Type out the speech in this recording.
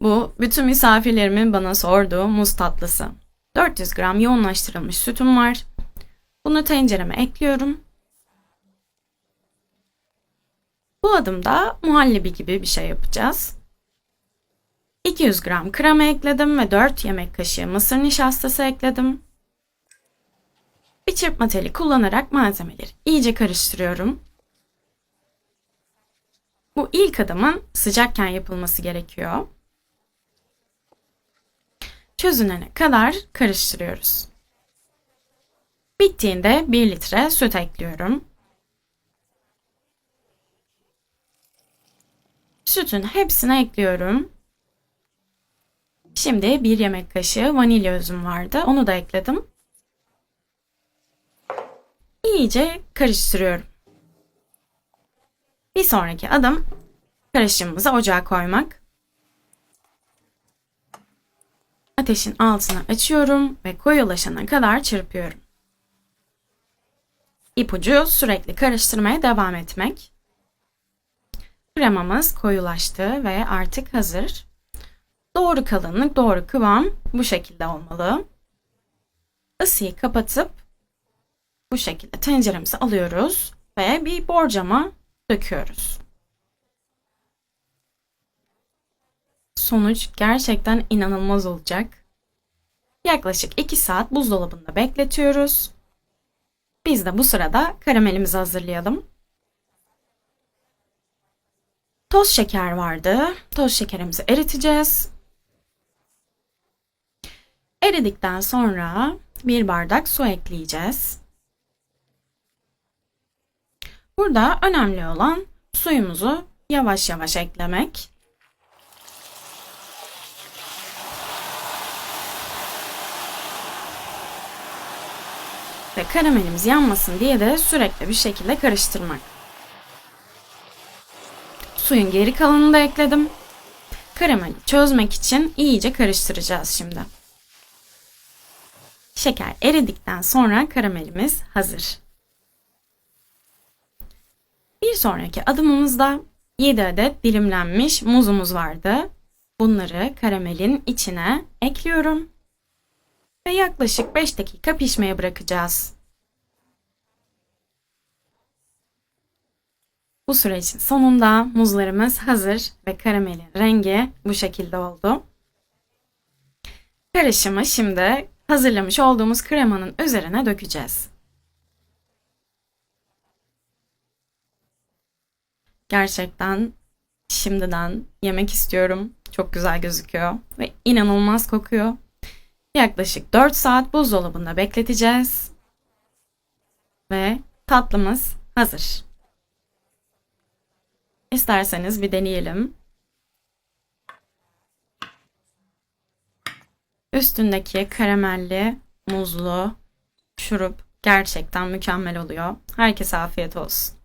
Bu bütün misafirlerimin bana sorduğu muz tatlısı. 400 gram yoğunlaştırılmış sütüm var. Bunu tencereme ekliyorum. Bu adımda muhallebi gibi bir şey yapacağız. 200 gram krema ekledim ve 4 yemek kaşığı mısır nişastası ekledim. Bir çırpma teli kullanarak malzemeleri iyice karıştırıyorum. Bu ilk adımın sıcakken yapılması gerekiyor. Çözünene kadar karıştırıyoruz. Bittiğinde 1 litre süt ekliyorum. Sütün hepsini ekliyorum. Şimdi bir yemek kaşığı vanilya özüm vardı. Onu da ekledim. İyice karıştırıyorum. Bir sonraki adım karışımımızı ocağa koymak. Ateşin altını açıyorum ve koyulaşana kadar çırpıyorum. İpucu sürekli karıştırmaya devam etmek. Kremamız koyulaştı ve artık hazır. Doğru kalınlık, doğru kıvam bu şekilde olmalı. Isıyı kapatıp bu şekilde tenceremizi alıyoruz ve bir borcama döküyoruz. Sonuç gerçekten inanılmaz olacak. Yaklaşık 2 saat buzdolabında bekletiyoruz. Biz de bu sırada karamelimizi hazırlayalım. Toz şeker vardı. Toz şekerimizi eriteceğiz. Eridikten sonra bir bardak su ekleyeceğiz. Burada önemli olan suyumuzu yavaş yavaş eklemek. Ve karamelimiz yanmasın diye de sürekli bir şekilde karıştırmak. Suyun geri kalanını da ekledim. Karameli çözmek için iyice karıştıracağız şimdi. Şeker eridikten sonra karamelimiz hazır. Bir sonraki adımımızda 7 adet dilimlenmiş muzumuz vardı. Bunları karamelin içine ekliyorum. Ve yaklaşık 5 dakika pişmeye bırakacağız. Bu sürecin sonunda muzlarımız hazır ve karamelin rengi bu şekilde oldu. Karışımı şimdi hazırlamış olduğumuz kremanın üzerine dökeceğiz. Gerçekten şimdiden yemek istiyorum. Çok güzel gözüküyor ve inanılmaz kokuyor. Yaklaşık 4 saat buzdolabında bekleteceğiz. Ve tatlımız hazır. İsterseniz bir deneyelim. Üstündeki karamelli, muzlu şurup gerçekten mükemmel oluyor. Herkese afiyet olsun.